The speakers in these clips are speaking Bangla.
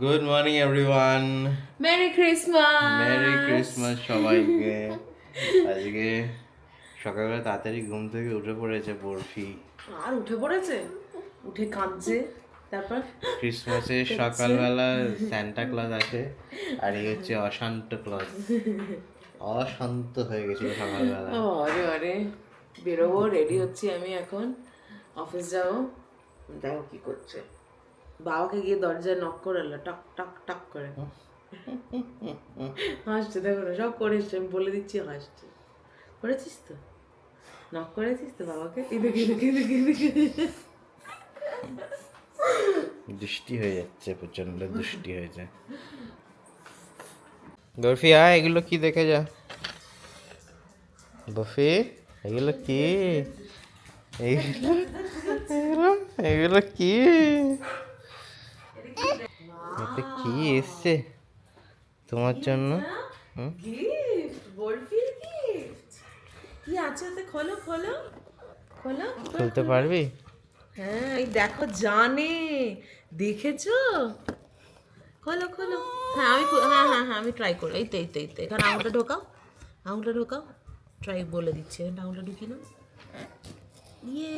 Good morning everyone merry Christmas merry Christmas সবাইকে। আজকে সকালবেলা তাড়াতাড়ি ঘুম থেকে উঠে পড়েছে বরফি। আর উঠে পড়েছে? উঠে কাঁদছে তারপর ক্রিসমাসের সকালবেলা স্যান্টা ক্লজ আছে আর এই হচ্ছে অশান্ত ক্লজ অশান্ত হয়ে গেছিল সকালবেলা। আরে আরে। বেরোবো রেডি হচ্ছি আমি এখন। অফিস যাব। দেখো কি করছে। বাবাকে গিয়ে দরজায় নক করে এলো টক টক টক করে। হাসছে দেখো না সব করেছে আমি বলে দিচ্ছি হাসছে। করেছিস তো? নক করেছিস তো বাবাকে? এদিকে এদিকে এদিকে এদিকে দুষ্টি হয়ে যাচ্ছে প্রচণ্ড দুষ্টি হয়েছে বরফি আয় এগুলো কি দেখে যা। বরফি এগুলো কি? এগুলো এগুলো কি? কি এসছে? তোমার জন্য? গিফট বরফির গিফট কি আছে ওতে? খোলো খোলো। খোলো খুলতে পারবি? হ্যাঁ এই দেখো জানে। দেখেছ? খোলো খোলো। হ্যাঁ আমি হ্যাঁ হ্যাঁ হ্যাঁ আমি ট্রাই করি এই তো এই তো এই তো। এখানে আঙুলটা ঢোকাও। আঙুলটা ঢোকাও। ট্রাই বলে দিচ্ছি। এখানে আঙুলটা ঢুকিয়ে নাও। ইয়ে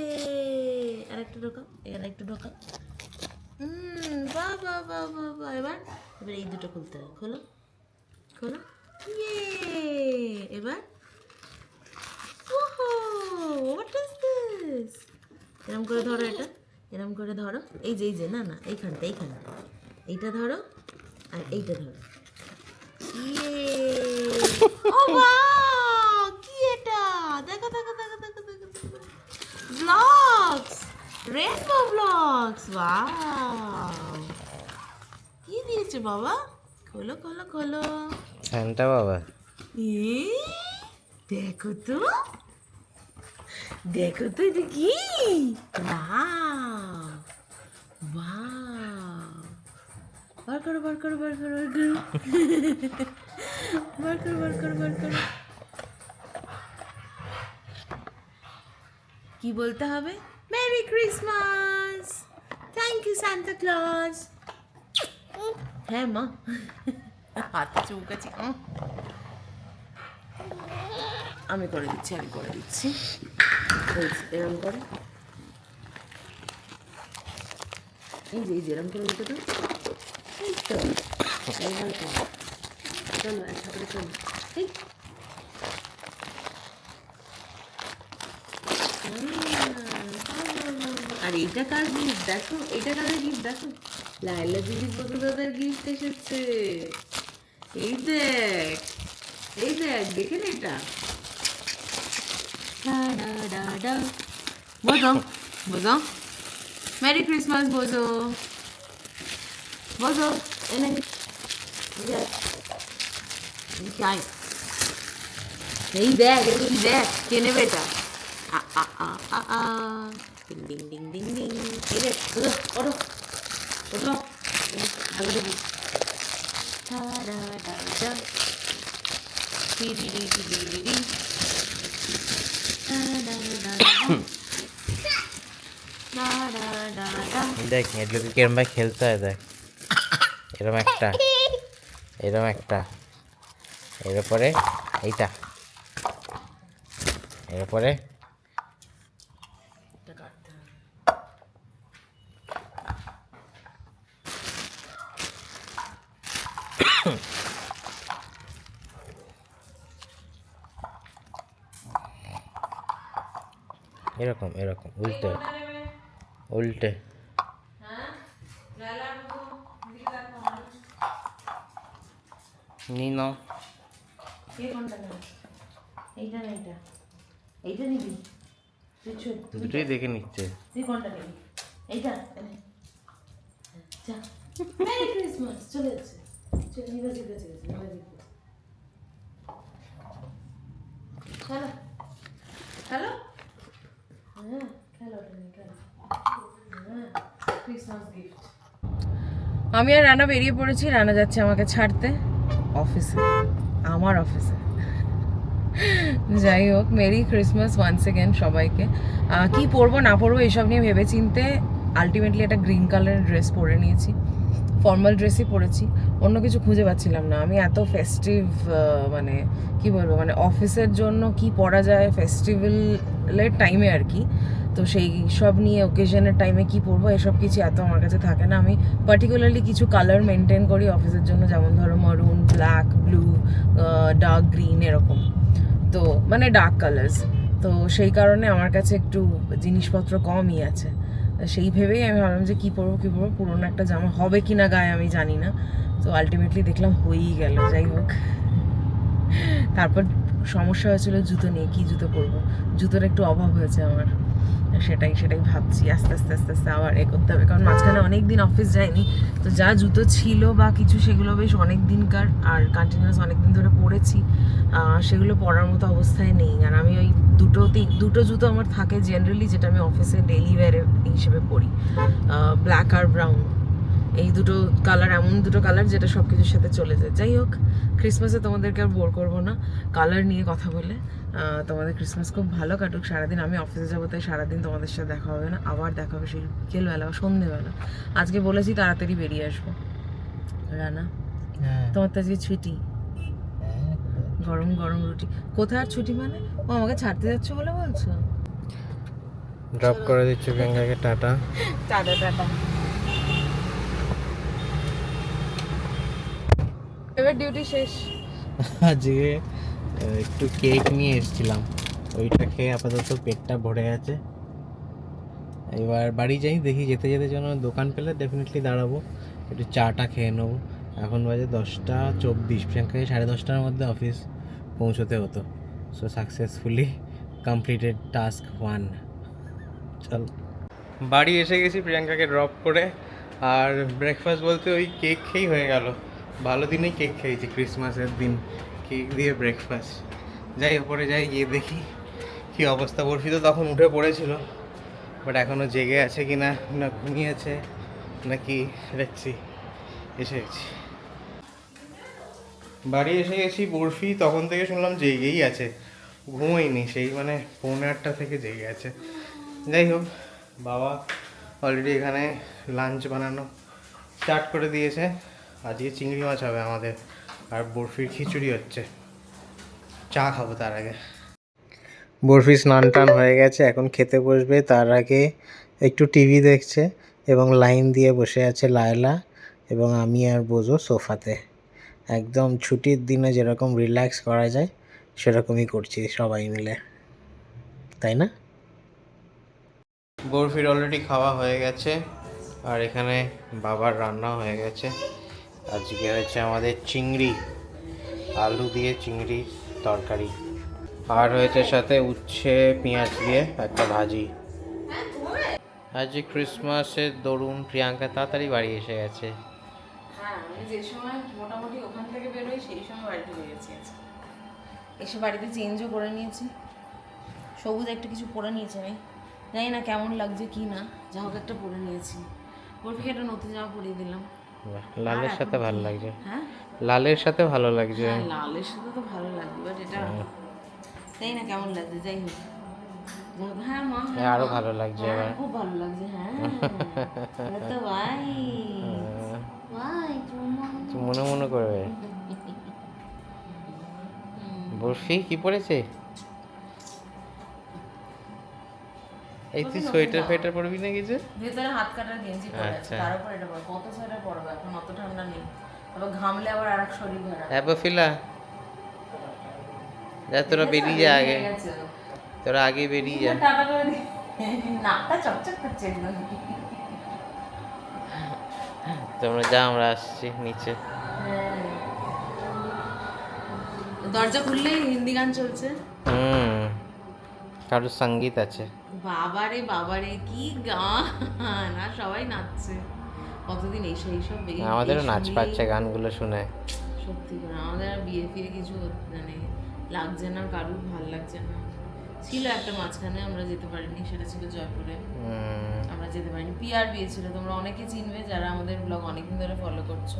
আরেকটা ঢোকাও। এখানে একটু ঢোকাও। বাহ বাহ বাহ বাহ বাহ এবার এবার এই দুটো খুলতে হবে। খোলো। খোলো। ইয়ে! এবার হোয়াট ইজ দিস এরম করে ধরো এটা। এরম করে ধরো। এই যে এই যে না না এইখানটা এইখানটা। এইটা ধরো আর এইটা ধরো। ইয়ে! ও বাহ কি এটা দেখো দেখো দেখো দেখো দেখো ব্লগস রেনবো ওয়াও কি দিয়েছে বাবা? খোলো খোলো খোলো। স্যান্টা বাবা। দেখো তো। দেখো তো এটা কি? বার করো বার করো বার করো। বার করো বার করো বার করো। কি বলতে হবে? Merry Christmas thank you Santa Claus হ্যাঁ মা হাতে চৌকাছি। আমি করে দিচ্ছি, আমি করে দিচ্ছি। এরম করে। এই যে এই যে, এরম করে দিতে তো। এই চলো করে চলো এই আহ, আর এইটা কার গিফট দেখো এটা কাদের গিফট দেখো। লাইলা দিদি বধু দাদার গিফট এসেছে। এই দেখ এই দেখ দেখে এটা। বোঝো বোঝো। মেরি ক্রিসমাস বোঝো। বোঝো এনে এই দেখ এই দেখ কে নেবে এটা? আ আ আ আ আ। ডিং ডিং এই দেখ দেখি এগুলোকে কিরম ভাবে খেলতে হয়, দেখ। এরম একটা এরম একটা। এর উপরে এইটা। এর উপরে এটা কাটতে হবে। এরকম এরকম উল্টে। উল্টে। নি নাও। কে এইটা এইটা এইটা নিবি? তুই ছোট দুটোই দেখে নিচ্ছে। চলে যাচ্ছে। চলো হ্যালো হ্যাঁ খেলো ওটা নিয়ে খেলো হ্যাঁ ক্রিসমাস গিফট আমি আর রানা বেরিয়ে পড়েছি রানা যাচ্ছে আমাকে ছাড়তে। অফিসে? আমার অফিসে। যাই হোক মেরি ক্রিসমাস ওয়ান্স এগেন সবাইকে। কি পরবো না পরবো এইসব নিয়ে ভেবে চিনতে আলটিমেটলি একটা গ্রিন কালারের ড্রেস পরে নিয়েছি। ফর্মাল ড্রেসই পরেছি। অন্য কিছু খুঁজে পাচ্ছিলাম না। আমি এত ফেস্টিভ মানে কি বলব মানে অফিসের জন্য কি পরা যায় ফেস্টিভ্যালের টাইমে আর কি। তো সেই সব নিয়ে ওকেশনের টাইমে কি পরবো? এসব কিছু এত আমার কাছে থাকে না। আমি পার্টিকুলারলি কিছু কালার মেনটেন করি অফিসের জন্য। যেমন ধরো মারুন ব্ল্যাক ব্লু ডার্ক গ্রিন এরকম। তো মানে ডার্ক কালার্স তো সেই কারণে আমার কাছে একটু জিনিসপত্র কমই আছে। সেই ভেবেই আমি ভাবলাম যে কী পরবো কী পরবো? পুরোনো একটা জামা হবে কি না গায়ে আমি জানি না। তো আলটিমেটলি দেখলাম হয়েই গেল, যাই হোক। তারপর সমস্যা হয়েছিল জুতো নিয়ে, কী জুতো পরবো? জুতোর একটু অভাব হয়েছে আমার। সেটাই সেটাই ভাবছি। আস্তে আস্তে আস্তে আস্তে আবার এ করতে হবে। কারণ মাঝখানে অনেক দিন অফিস যায়নি তো যা জুতো ছিল বা কিছু, সেগুলো বেশ অনেক দিনকার আর কন্টিনিউয়াস অনেক দিন ধরে পরেছি। সেগুলো পরার মতো অবস্থায় নেই। আর আমি ওই দুটো দুটো জুতো আমার থাকে জেনারেলি যেটা আমি অফিসে ডেলি হিসেবে পরি। ব্ল্যাক আর ব্রাউন এই দুটো কালার এমন দুটো কালার যেটা সব কিছুর সাথে চলে যায়। যাই হোক ক্রিসমাসে তোমাদেরকে আর বোর করব না। কালার নিয়ে কথা বলে তোমাদের ক্রিসমাস খুব ভালো কাটুক। সারাদিন আমি অফিসে যাব তাই সারাদিন তোমাদের সাথে দেখা হবে না। আবার দেখা হবে সেই বিকেলবেলা বা সন্ধেবেলা। আজকে বলেছি তাড়াতাড়ি বেরিয়ে আসব। রানা হ্যাঁ। তোমার তো আজকে ছুটি। গরম গরম রুটি। কোথায় আর ছুটি মানে? ও আমাকে ছাড়তে যাচ্ছে বলে বলছো? ড্রপ করে দিচ্ছি প্রিয়াঙ্কাকে টাটা। Tata tata. এবার ডিউটি শেষ। আহ, একটু কেক নিয়ে এসেছিলাম। ওইটা খেয়ে আপাতত পেটটা ভরে আছে এবার বাড়ি যাই দেখি যেতে যেতে যেন দোকান পেলে ডেফিনেটলি দাঁড়াবো। একটু চাটা খেয়ে নেব। এখন বাজে দশটা চব্বিশ। প্রিয়াঙ্কাকে সাড়ে দশটার মধ্যে অফিস পৌঁছতে হতো। So successfully completed task one চল। বাড়ি এসে গেছি প্রিয়াঙ্কাকে ড্রপ করে। আর ব্রেকফাস্ট বলতে ওই কেক খেয়েই হয়ে গেল। ভালো দিনেই কেক খেয়েছি ক্রিসমাসের দিন কেক দিয়ে ব্রেকফাস্ট যাই ওপরে যাই, গিয়ে দেখি কি অবস্থা। বরফি তো তখন উঠে পড়েছিল বাট এখনও জেগে আছে কি না না ঘুমিয়েছে নাকি দেখছি, এসে গেছি। বাড়ি এসে গেছি, বরফি তখন থেকে শুনলাম জেগেই আছে, ঘুমোয়নি, সেই মানে পৌনে আটটা থেকে জেগে আছে। যাই হোক, বাবা অলরেডি এখানে লাঞ্চ বানানো স্টার্ট করে দিয়েছে। আজকে চিংড়ি মাছ হবে আমাদের। আর বরফির খিচুড়ি হচ্ছে। চা খাব তার আগে। বরফি স্নান টান হয়ে গেছে, এখন খেতে বসবে। তার আগে একটু টিভি দেখছে এবং লাইন দিয়ে বসে আছে লায়লা এবং আমি আর বোঝো সোফাতে। একদম ছুটির দিনে যেরকম রিল্যাক্স করা যায়, সেরকমই করছি সবাই মিলে। তাই না? বরফির অলরেডি খাওয়া হয়ে গেছে। আর এখানে বাবার রান্না হয়ে গেছে। আজকে হয়েছে আমাদের চিংড়ি, আলু দিয়ে চিংড়ি তরকারি। আর হয়েছে সাথে উচ্ছে, পেঁয়াজ দিয়ে একটা ভাজি। আজ ক্রিসমাসের দরুন প্রিয়াঙ্কা তাড়াতাড়ি বাড়ি এসে গেছে। হ্যাঁ যে সময় মোটামুটি ওখান এসে বাড়িতে চেঞ্জও করে নিয়েছি। সবুজ একটা কিছু পরে নিয়েছি আমি। জানি না কেমন লাগছে কি না, যা হোক একটা পরে নিয়েছি। বরফিকে একটা নতুন জামা পরিয়ে দিলাম। লালের সাথে ভালো লাগছে। হ্যাঁ? লালের সাথে ভালো লাগছে। হ্যাঁ লালের সাথে তো ভালো লাগবে বাট এটা জানি না কেমন লাগছে? যাই হোক। হ্যাঁ মা হ্যাঁ আরও ভালো লাগছে হ্যাঁ, এবার। খুব ভালো লাগছে হ্যাঁ। তো ভাই ভাই চুমা মনে মনে করবে। বরফি কি পড়েছে? এই তুই সোয়েটার ফোয়েটার পরবি না কিছু ভেতরে হাত কাটার গেঞ্জি পরে আছে আচ্ছা। তার উপর এটা পরে কত সোয়েটার পরবে? এখন অত ঠান্ডা নেই। আবার ঘামলে আবার আরেক শরীর ভরা অ্যাপোফিলা যা তোরা বেরিয়ে যা আগে। তোরা আগে বেরিয়ে যা। টাটা করে দি। নাকটা চকচক করছে একদম। তোমরা যা আমরা আসছি নিচে। হ্যাঁ। দরজা খুললেই হিন্দি গান চলছে। হুম। কারোর সংগীত আছে। বাবারে বাবারে কি গান! আর সবাই নাচছে। কতদিন এই সেই সব এই- আমাদেরও নাচ পাচ্ছে গানগুলো শুনে। সত্যি করে আমাদের আর বিয়ে ফিরে কিছু মানে লাগছে না কারুর ভালো লাগছে না। ছিল একটা মাঝখানে আমরা যেতে পারিনি সেটা ছিল জয়পুরে। আমরা যেতে পারিনি। পিয়ার বিয়ে ছিল তোমরা অনেকে চিনবে যারা আমাদের ব্লগ অনেকদিন ধরে ফলো করছ।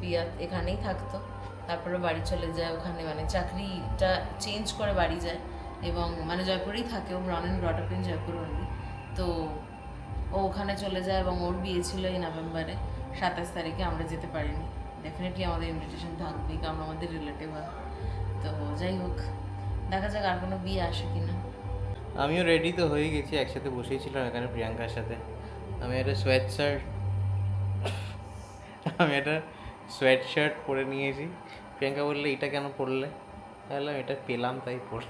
পিয়া এখানেই থাকতো। তারপরে বাড়ি চলে যায় ওখানে মানে চাকরিটা চেঞ্জ করে বাড়ি যায়। এবং মানে জয়পুরেই থাকে ও born and brought up in Jaipur only। তো ও ওখানে চলে যায় এবং ওর বিয়ে ছিল এই নভেম্বরে, সাতাশ তারিখে আমরা যেতে পারিনি। ডেফিনেটলি আমাদের ইনভিটেশন থাকবেই, কারণ আমাদের রিলেটিভ হয়। তো যাই হোক, দেখা যাক আর কোনো বিয়ে আসে কি না আমিও রেডি তো হয়ে গেছি, একসাথে বসেছিলাম এখানে প্রিয়াঙ্কার সাথে। আমি একটা সোয়েট শার্ট আমি একটা সোয়েট শার্ট পরে নিয়েছি। প্রিয়াঙ্কা বললে, এটা কেন পরলে? বললাম, এটা পেলাম, তাই পর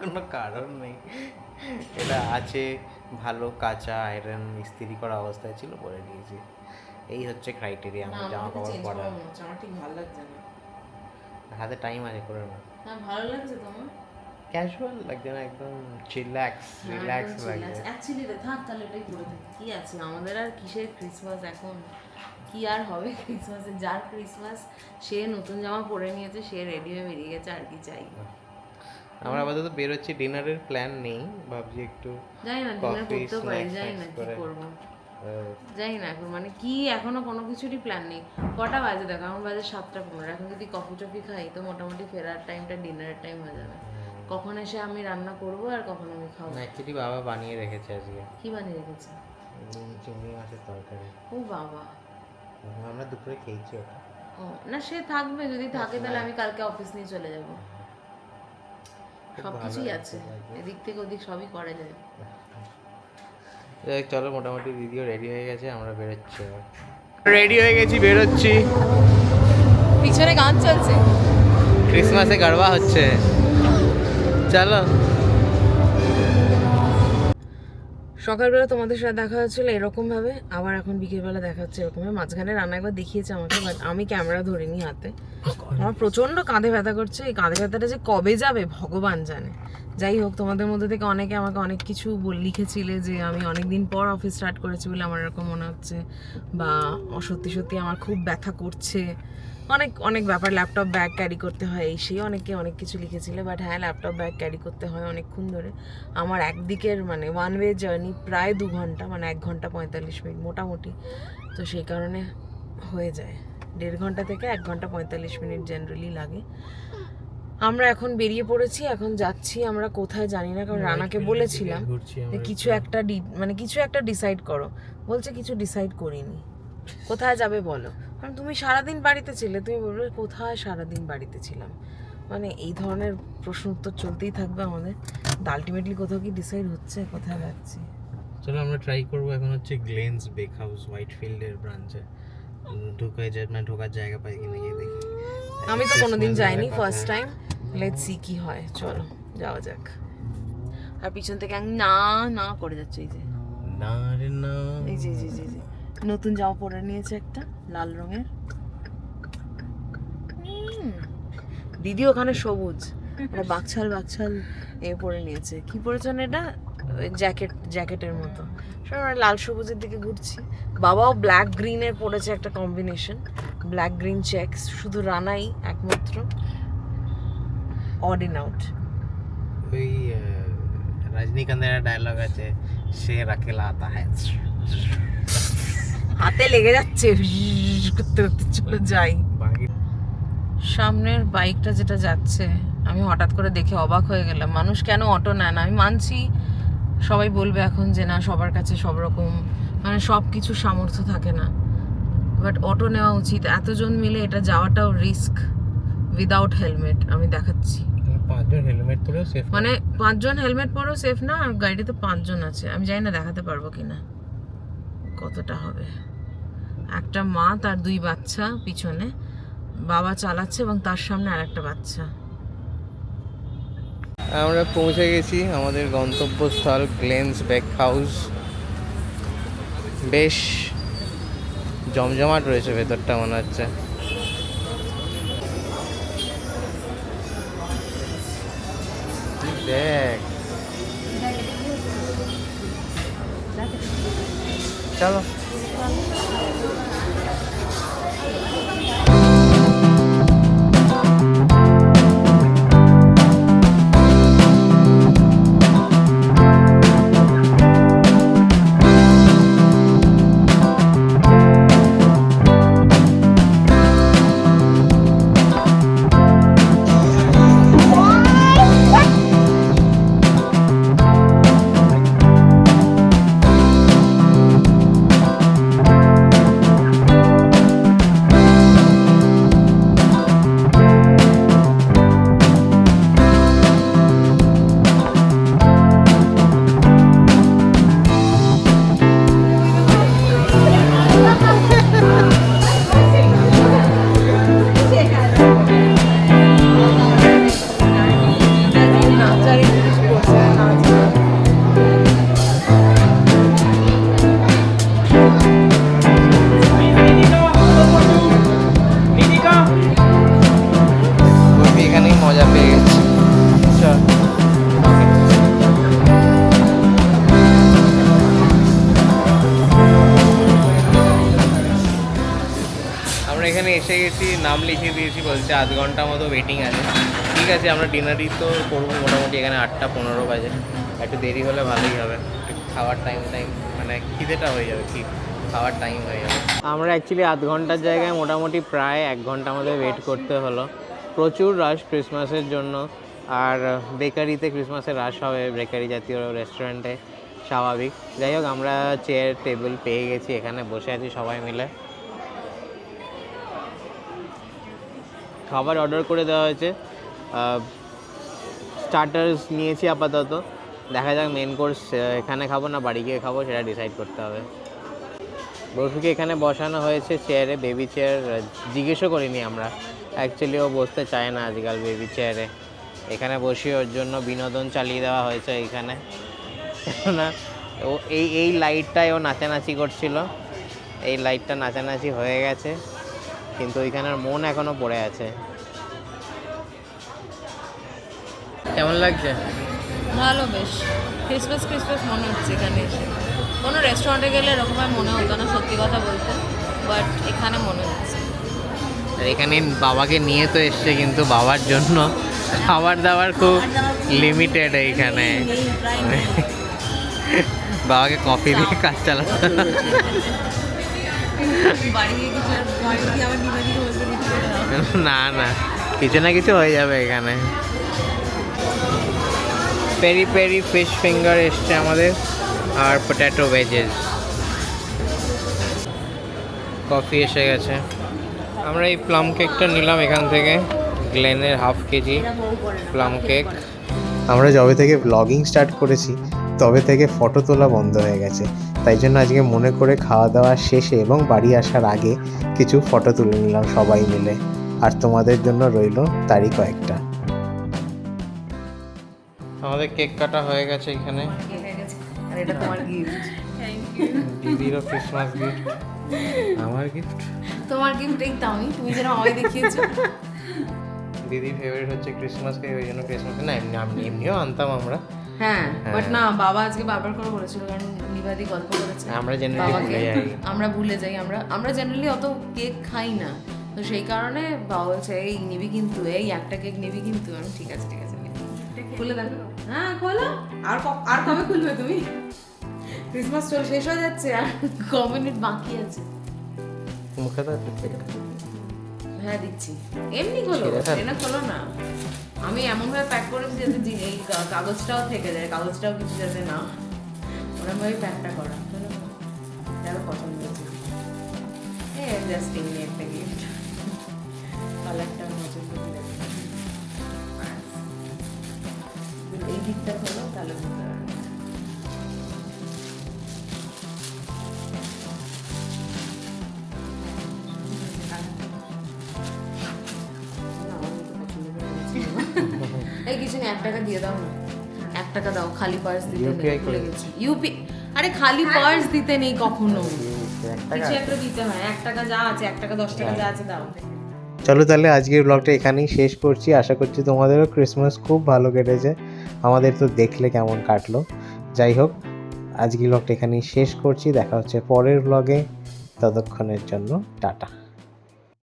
কোনো কারণ নেই। এটা আছে ভালো কাঁচা আয়রন ইস্ত্রি করা অবস্থায় ছিল পরে নিয়েছি। এই হচ্ছে ক্রাইটেরিয়া আমার জামা কাপড় পরার। আমার ঠিক ভালো লাগছে না। হাতে টাইম আছে করে না ভালো লাগছে তোমার? ক্যাজুয়াল লাগছে না একদম চিল্যাক্স রিল্যাক্স লাগছে। অ্যাকচুয়ালি রে থাক তাহলে এটাই পরে থাকি কি আছে আমাদের আর কিসের ক্রিসমাস এখন? কি আর হবে ক্রিসমাসে যার ক্রিসমাস সে নতুন জামা পরে নিয়েছে সে রেডি হয়ে বেরিয়ে গেছে আর কি চাই। আমরা আপাতত বেরোচ্ছি ডিনারের প্ল্যান নেই ভাবছি একটু জানি না ডিনার করতেও পারি জানি না কি করে। করব। আহ, জানি না এখন মানে কি এখনও কোনো কিছুরই প্ল্যান নেই। কটা বাজে দেখো আমার বাজে সাতটা পনেরো। এখন যদি কফি টফি খাই তো মোটামুটি ফেরার টাইমটা ডিনারের টাইম হয়ে যাবে। কখন এসে আমি রান্না করব আর কখন আমি খাব? না অ্যাকচুয়ালি বাবা বানিয়ে রেখেছে আজকে। কি বানিয়ে রেখেছে? চিংড়ি মাছের তরকারি। ও বাবা। আমরা দুপুরে খেয়েছি ওটা। ও না সে থাকবে যদি থাকে তাহলে আমি কালকে অফিস নিয়ে চলে যাব। সব কিছুই আছে। এদিক থেকে ওদিক সবই করা যায়। যাই চলো মোটামুটি দিদিও রেডি হয়ে গেছে আমরা বেরোচ্ছি রেডি হয়ে গেছি বেরোচ্ছি। পিছনে গান চলছে। ক্রিসমাসে গাড়বা হচ্ছে। চলো। সকালবেলা তোমাদের সাথে দেখা হচ্ছিল এরকমভাবে আবার এখন বিকেলবেলা দেখা হচ্ছে এরকমভাবে। মাঝখানে রান্না একবার দেখিয়েছে আমাকে বাট আমি ক্যামেরা ধরিনি হাতে। আমার প্রচণ্ড কাঁধে ব্যথা করছে এই কাঁধে ব্যথাটা যে কবে যাবে ভগবান জানে। যাই হোক তোমাদের মধ্যে থেকে অনেকে আমাকে অনেক কিছু লিখেছিলে যে আমি অনেক দিন পর অফিস স্টার্ট করেছি বলে আমার এরকম মনে হচ্ছে বা সত্যি সত্যি আমার খুব ব্যথা করছে। অনেক অনেক ব্যাপার। ল্যাপটপ ব্যাগ ক্যারি করতে হয় এই সেই অনেকে অনেক কিছু লিখেছিল বাট হ্যাঁ ল্যাপটপ ব্যাগ ক্যারি করতে হয় অনেকক্ষণ ধরে। আমার একদিকের মানে ওয়ান ওয়ে জার্নি প্রায় দু ঘণ্টা মানে এক ঘণ্টা পঁয়তাল্লিশ মিনিট মোটামুটি। তো সেই কারণে হয়ে যায়। দেড় ঘণ্টা থেকে এক ঘণ্টা পঁয়তাল্লিশ মিনিট জেনারেলি লাগে। আমরা এখন বেরিয়ে পড়েছি এখন যাচ্ছি আমরা কোথায় জানি না কারণ রানাকে বলেছিলাম যে কিছু একটা মানে কিছু একটা ডিসাইড করো। বলছে কিছু ডিসাইড করিনি। কোথায় যাবে বলো? কারণ তুমি সারাদিন বাড়িতে ছিলে তুমি বলবে কোথায় সারাদিন বাড়িতে ছিলাম? মানে এই ধরনের প্রশ্ন উত্তর চলতেই থাকবে আমাদের। আলটিমেটলি কোথাও কি ডিসাইড হচ্ছে কোথায় যাচ্ছি? চলো আমরা ট্রাই করব এখন হচ্ছে গ্লেন্স বেক হাউস হোয়াইট ফিল্ডের ব্রাঞ্চে ঢুকে যায় মানে ঢোকার জায়গা পাই কিনা গিয়ে দেখি। আমি তো কোনোদিন যাইনি ফার্স্ট টাইম লেটস সি কি হয় চলো যাওয়া যাক। আর পিছন থেকে আমি না না করে যাচ্ছে এই যে। না রে না। এই যে, এই যে, এই যে। নতুন জামা পরে নিয়েছে একটা, লাল রঙের। দিদি ওখানে সবুজ। একটা বাকছাল বাকছাল এ পরে নিয়েছে। কি পরেছেন এটা? জ্যাকেট, জ্যাকেটের মতো। লাল সবুজের দিকে ঘুরছি। বাবাও ব্ল্যাক গ্রিনের পরেছে একটা কম্বিনেশন ব্ল্যাক গ্রিন চেক্স শুধু রানাই একমাত্র। অড ইন আউট ওই রজনীকান্তের ডায়লগ আছে, সে রাখে লাতা হ্যাঁ হাতে লেগে যাচ্ছে। করতে করতে চলে যাই। সামনের বাইকটা যেটা যাচ্ছে আমি হঠাৎ করে দেখে অবাক হয়ে গেলাম। মানুষ কেন অটো নেয় না? আমি মানছি সবাই বলবে এখন যে না সবার কাছে সব রকম মানে সব কিছু সামর্থ্য থাকে না। বাট অটো নেওয়া উচিত। এতজন মিলে এটা যাওয়াটাও রিস্ক উইদাউট হেলমেট আমি দেখাচ্ছি। পাঁচজন হেলমেট পরেও সেফ মানে পাঁচজন হেলমেট পরেও সেফ না আর গাড়িতে পাঁচজন আছে। আমি জানি না দেখাতে পারব কি না কতটা হবে? একটা মা, তার দুই বাচ্চা পিছনে। বাবা চালাচ্ছে এবং তার সামনে আর একটা বাচ্চা। আমরা পৌঁছে গেছি আমাদের গন্তব্যস্থল গ্লেন্স বেক হাউস। বেশ জমজমাট রয়েছে ভেতরটা মনে হচ্ছে। দেখ। চলো। ডিনারই তো করব মোটামুটি এখানে আটটা পনেরো বাজে। একটু দেরি হলে ভালোই হবে। খাওয়ার টাইম টাইম মানে খিদেটা হয়ে যাবে কি খাওয়ার টাইম হয়ে যাবে। আমরা অ্যাকচুয়ালি আধ ঘণ্টার জায়গায় মোটামুটি প্রায় এক ঘণ্টা আমাদের ওয়েট করতে হলো। প্রচুর রাশ ক্রিসমাসের জন্য। আর বেকারিতে ক্রিসমাসের রাশ হবে বেকারি জাতীয় রেস্টুরেন্টে স্বাভাবিক। যাই হোক, আমরা চেয়ার টেবিল পেয়ে গেছি, এখানে বসে আছি সবাই মিলে। খাবার অর্ডার করে দেওয়া হয়েছে। স্টার্টার্স নিয়েছি আপাতত। দেখা যাক মেন কোর্স এখানে খাব না বাড়ি গিয়ে খাব সেটা ডিসাইড করতে হবে। বরফিকে এখানে বসানো হয়েছে চেয়ারে বেবি চেয়ার জিজ্ঞেসও করিনি আমরা। অ্যাকচুয়ালি ও বসতে চায় না আজকাল বেবি চেয়ারে এখানে বসিয়ে ওর জন্য বিনোদন চালিয়ে দেওয়া হয়েছে এইখানে কেননা ও এই এই লাইটটায় ও নাচানাচি করছিল। এই লাইটটা নাচানাচি হয়ে গেছে। কিন্তু ওইখানের মন এখনও পড়ে আছে। কেমন লাগছে? ভালো বেশ। ক্রিসমাস ক্রিসমাস মনে হচ্ছে এখানে এসে। কোনো রেস্টুরেন্টে গেলে এরকম মনে হতো না সত্যি কথা বলতে। বাট এখানে মনে হচ্ছে। এখানে বাবাকে নিয়ে তো এসছে কিন্তু বাবার জন্য। খাবার দাবার খুব লিমিটেড এইখানে বাবাকে কফি দিয়ে কাজ চালাতে। না না। কিছু না কিছু হয়ে যাবে এখানে। পেরি পেরি ফিশ ফিঙ্গার এসছে আমাদের আর পটেটো ভেজেস। কফি এসে গেছে। আমরা এই প্লাম কেকটা নিলাম এখান থেকে, গ্লেনের হাফ কেজি প্লাম কেক। আমরা যবে থেকে ব্লগিং স্টার্ট করেছি, তবে থেকে ফটো তোলা বন্ধ হয়ে গেছে। তাই জন্য আজকে মনে করে খাওয়া দাওয়া শেষে এবং বাড়ি আসার আগে কিছু ফটো তুলে নিলাম সবাই মিলে। আর তোমাদের জন্য রইল তারই কয়েকটা। আমাদের কেক কাটা হয়ে গেছে এখানে। আর এটা তোমার গিফট দিদিরও ক্রিসমাস গিফট আমার গিফট তোমার গিফট এই তো আমি তুমি যেরকম আমায় দেখিয়েছো। দিদি ফেভারিট হচ্ছে ক্রিসমাস কেক ওই জন্য ক্রিসমাস না এমনি আমি এমনিও আনতাম আমরা। হ্যাঁ বাট হ্যাঁ। না বাবা আজকে বারবার করে বলেছিল কারণ নিবাদি গল্প করেছে। আমরা জেনারেলি ভুলে যাই। আমরা ভুলে যাই আমরা আমরা জেনারেলি অত কেক খাই না। তো সেই কারণে বাবা বলছে এই নিবি কিন্তু এই একটা কেক নিবি কিন্তু। আমি ঠিক আছে ঠিক আছে নিবি।" খুলে দেখো হ্যাঁ খোলো। আর আর কবে খুলবে তুমি? ক্রিসমাস চল শেষ হয়ে যাচ্ছে আর। ক মিনিট বাকি আছে? মুখে তো হ্যাঁ দিচ্ছি। এমনি খোলো ফেল। খোলো না। আমি এমন ভাবে প্যাক করেছি যাতে এই কাগজটাও থেকে যায় কাগজটাও কিছু যাতে না। ওরকম ভাবে প্যাকটা করা। যারা পছন্দ হচ্ছে এ জাস্ট এমনি একটা গিফট কালারটা দিকটা খোলো তাহলে বুঝতে পারবে। এই কিছু না এক টাকা দিয়ে দাও না। এক টাকা দাও খালি পার্স দিতে নেই ভুলে করে গেছি। ইউপি আরে খালি পার্স দিতে নেই কখনো। কিছু একটা দিতে হয় এক টাকা যা আছে এক টাকা দশ টাকা যা আছে দাও। চলো তাহলে আজকের ব্লগটা এখানেই শেষ করছি। আশা করছি তোমাদেরও ক্রিসমাস খুব ভালো কেটেছে। আমাদের তো দেখলে কেমন কাটলো। যাই হোক আজকে ব্লগটা এখানেই শেষ করছি। দেখা হচ্ছে পরের ব্লগে ততক্ষণের জন্য, টাটা।